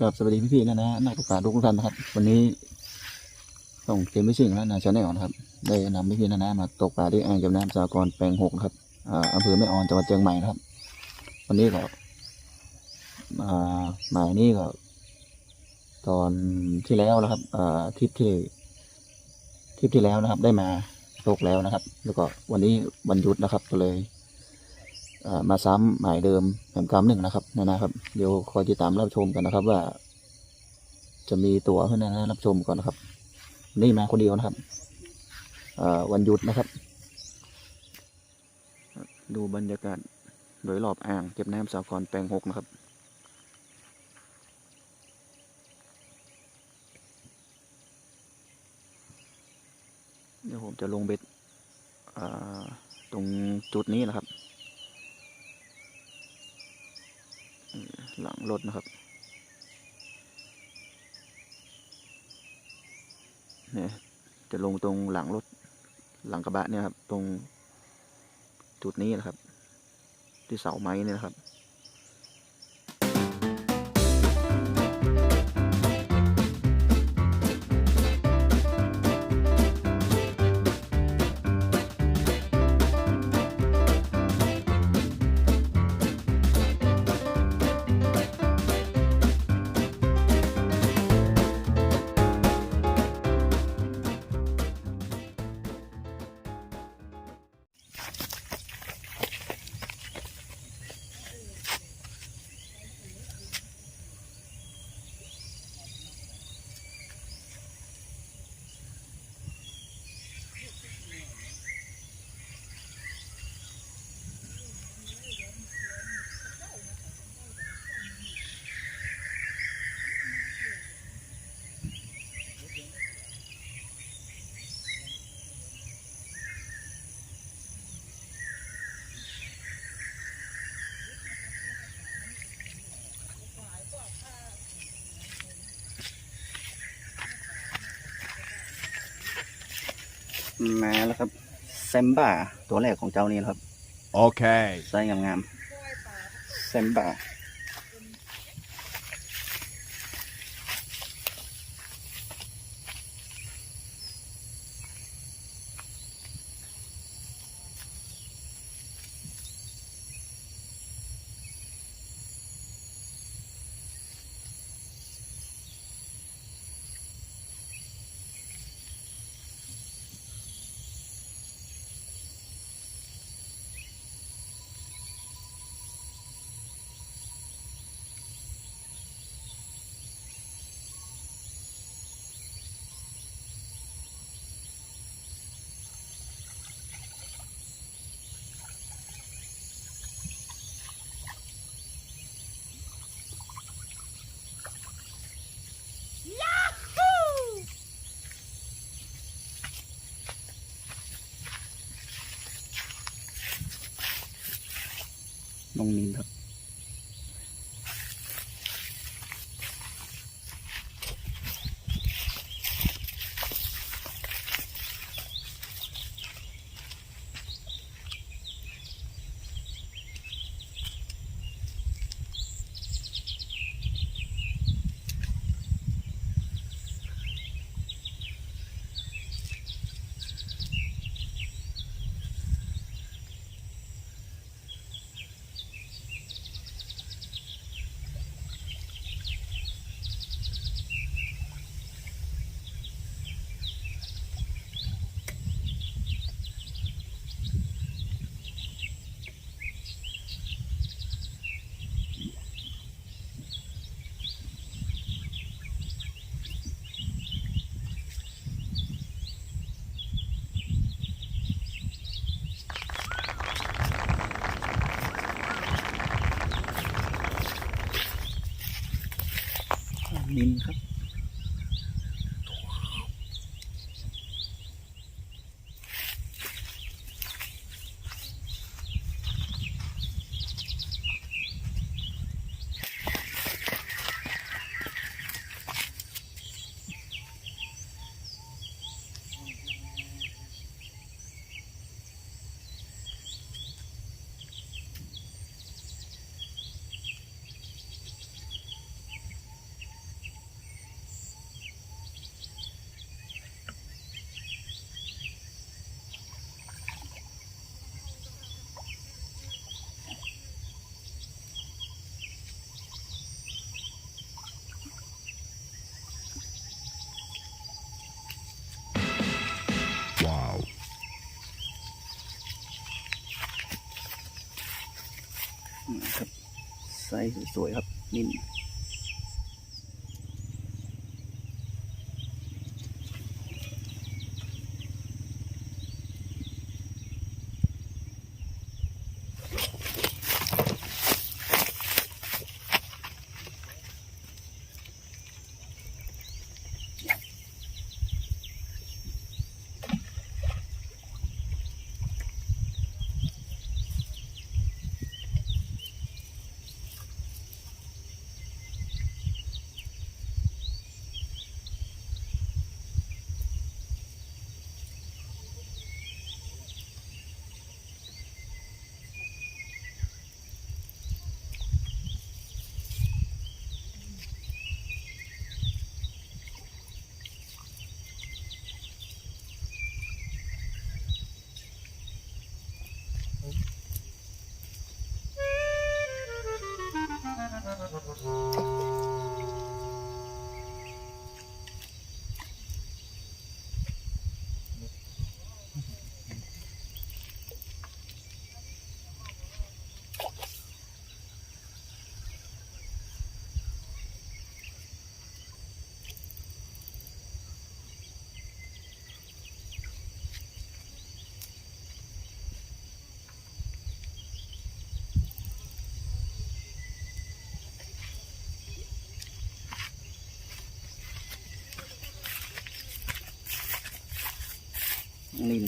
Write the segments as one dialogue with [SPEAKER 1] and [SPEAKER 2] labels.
[SPEAKER 1] กับสวัสดีพี่ๆนะนะนักตกปลาทุกท่านนะครับ วันนี้ต้องเกมไม่ชิงแล้วนะชาแนลนะครับ ได้นำพี่ๆนะนะมาตกปลาที่อ่างเก็บน้ำสากรแปลงหกครับอ่าอำเภอแม่ออนจังหวัดเชียงใหม่นะครับ วันนี้ก็อ่าหมายนี้ก็ ตอนที่แล้วนะครับอ่าทริปที่ทริปที่แล้วนะครับ ได้มาตกแล้วนะครับ แล้วก็วันนี้วันหยุดนะครับก็เลยมาซ้ำหมายเดิมแผ่นกรรมหนึ่งนะครับ นะนะครับ เดี๋ยวคอยติดตามรับชมกันนะครับ ว่า จะมีตั๋วให้นะนะรับชมก่อนนะครับ นี่มาคนเดียวนะครับวันหยุดนะครับ ดูบรรยากาศโดยรอบอ่างเก็บน้ำสากรแปลงหกนะครับเดี๋ยวผมจะลงเบ็ดตรงจุดนี้นะครับ หลังรถนะครับเนี่ยจะลงตรงหลังรถหลังกระบะเนี่ยครับ ตรงจุดนี้นะครับ ที่เสาไม้เนี่ยนะครับ มาแล้วครับแซมบ้าตัวแรกของเจ้านี่นะครับ
[SPEAKER 2] Okay.
[SPEAKER 1] ไส้งามๆแซมบ้า น้อ งนิ ส์สวยครับนิ่ม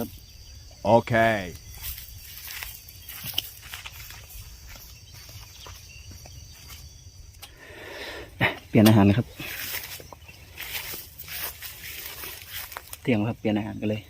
[SPEAKER 1] ครับ
[SPEAKER 2] Okay.
[SPEAKER 1] เปลี่ยนอาหารเลยครับเที่ยงแล้วครับเปลี่ยนอาหารกันเลย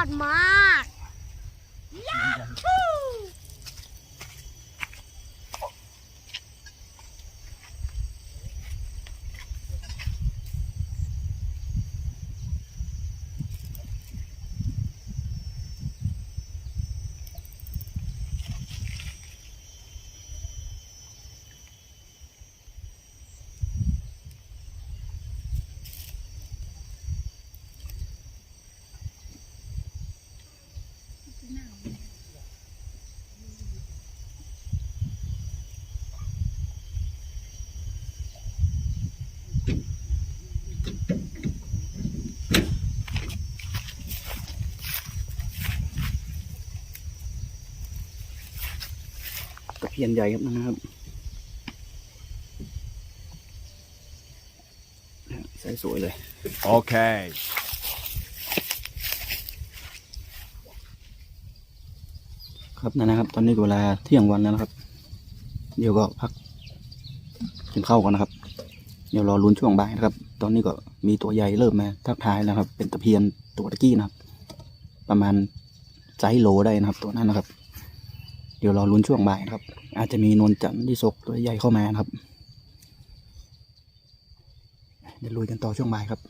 [SPEAKER 3] อดมา
[SPEAKER 1] ตะเพียนใหญ่ครับนะครับใส่สวยเลย
[SPEAKER 2] Okay.
[SPEAKER 1] ครับนั่นนะครับ ตอนนี้ก็เวลาเที่ยงวันแล้วนะครับ เดี๋ยวก็พักกินข้าวกันนะครับ เดี๋ยวรอลุ้นช่วงบ่ายนะครับ ตอนนี้ก็มีตัวใหญ่เริ่มมาทักทายแล้วครับ เป็นตะเพียนตัวตะกี้นะครับ ประมาณไซส์โลได้นะครับ ตัวนั้นนะครับ เดี๋ยวรอลุ้นช่วงบ่ายนะครับ อาจจะมีนวลจันทร์ที่ซกตัวใหญ่เข้ามานะครับ เดี๋ยวลุยกันต่อช่วงบ่ายครับ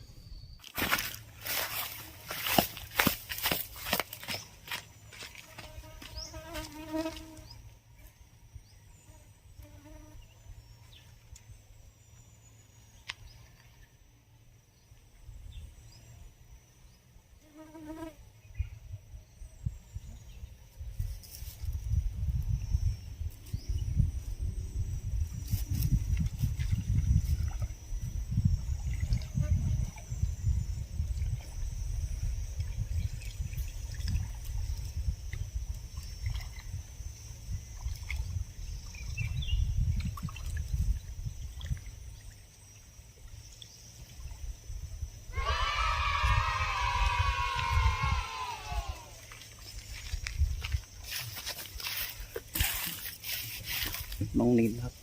[SPEAKER 1] น้องนินครับ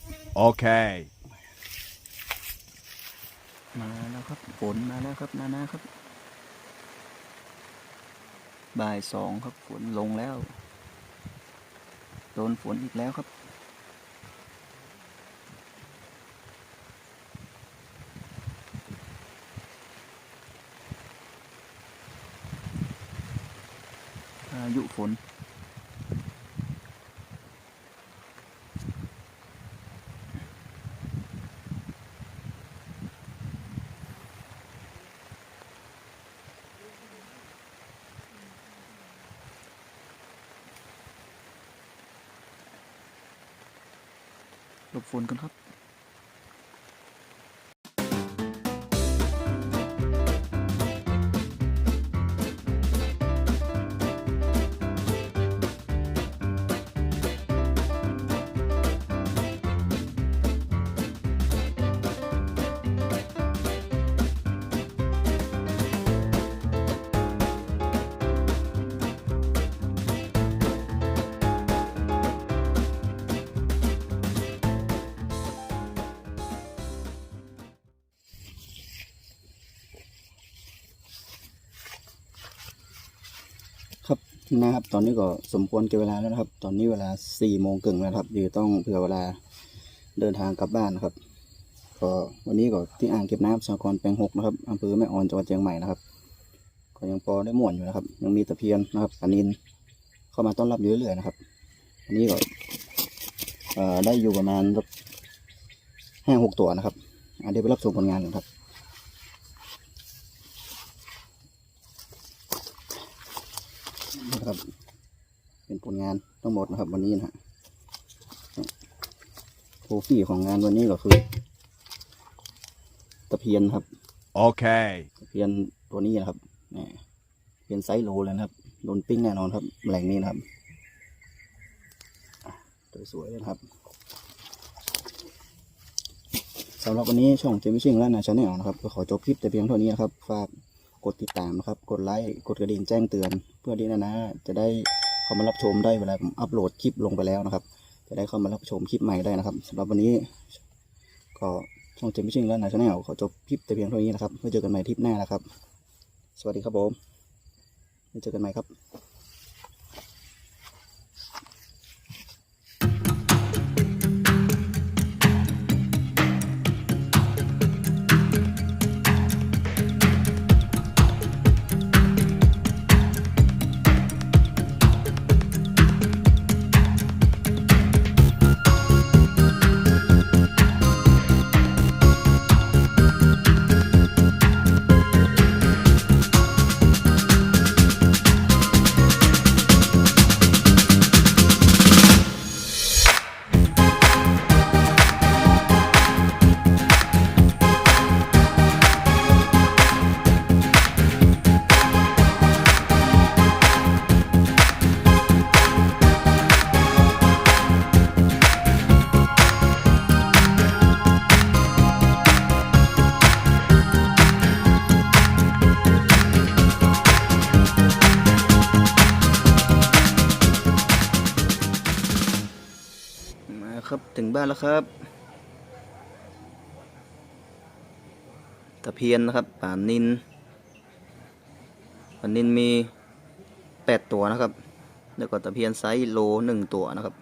[SPEAKER 2] Okay.
[SPEAKER 1] มาแล้วครับฝนมาแล้วครับนานาครับ บ่ายสองครับฝนลงแล้ว โดนฝนอีกแล้วครับ พายุฝน หลบฝนกันครับ นะครับ ตอนนี้ก็สมควรเก็บเวลาแล้วนะครับ ตอนนี้เวลาสี่โมงครึ่งแล้วครับเดี๋ยวต้องเผื่อเวลาเดินทางกลับบ้านนะครับ ก็วันนี้ก็ที่อ่างเก็บน้ำสากรณ์แปลงหกนะครับอำเภอแม่ออนจังหวัดเชียงใหม่นะครับก็ยังพอได้ม่วนอยู่นะครับ ยังมีตะเพียนนะครับปลานินเข้ามาต้อนรับอยู่เรื่อยๆนะครับอันนี้ก็ได้อยู่ประมาณห้าหกตัวนะครับอะเดี๋ยวไปรับชมผลงานกันครับ นะครับ เป็นผลงานทั้งหมดนะครับ วันนี้นะฮะโทฟี่ของงานวันนี้ก็คือ ตะเพียนครับ
[SPEAKER 2] Okay.
[SPEAKER 1] ตะเพียนตัวนี้นะครับนี่เพียนไซส์โลเลยนะครับโดนปิ้งแน่นอนครับแหล่งนี้นะครับอะสวยๆเลยนะครับสำหรับวันนี้ช่องเจมิชิงและนาชาแนลนะครับก็ขอจบคลิปแต่เพียงเท่านี้นะครับฝาก กดติดตามนะครับ กดไลค์กดกระดิ่งแจ้งเตือน เพื่อที่นะนะจะได้เข้ามารับชมได้เวลาผมอัปโหลดคลิปลงไปแล้วนะครับ จะได้เข้ามารับชมคลิปใหม่ได้นะครับสำหรับวันนี้ ก็ช่องเจมิชิ่งและนาชาแนลขอจบคลิปแต่เพียงเท่านี้นะครับไว้เจอกันใหม่ทริปหน้านะครับ สวัสดีครับผมไว้เจอกันใหม่ครับ งบ้านแล้วครับ ตะเพียนนะครับป่านินป่านินมีแปดตัวนะครับ แล้วก็ตะเพียนไซส์โลหนึ่งตัวนะครับ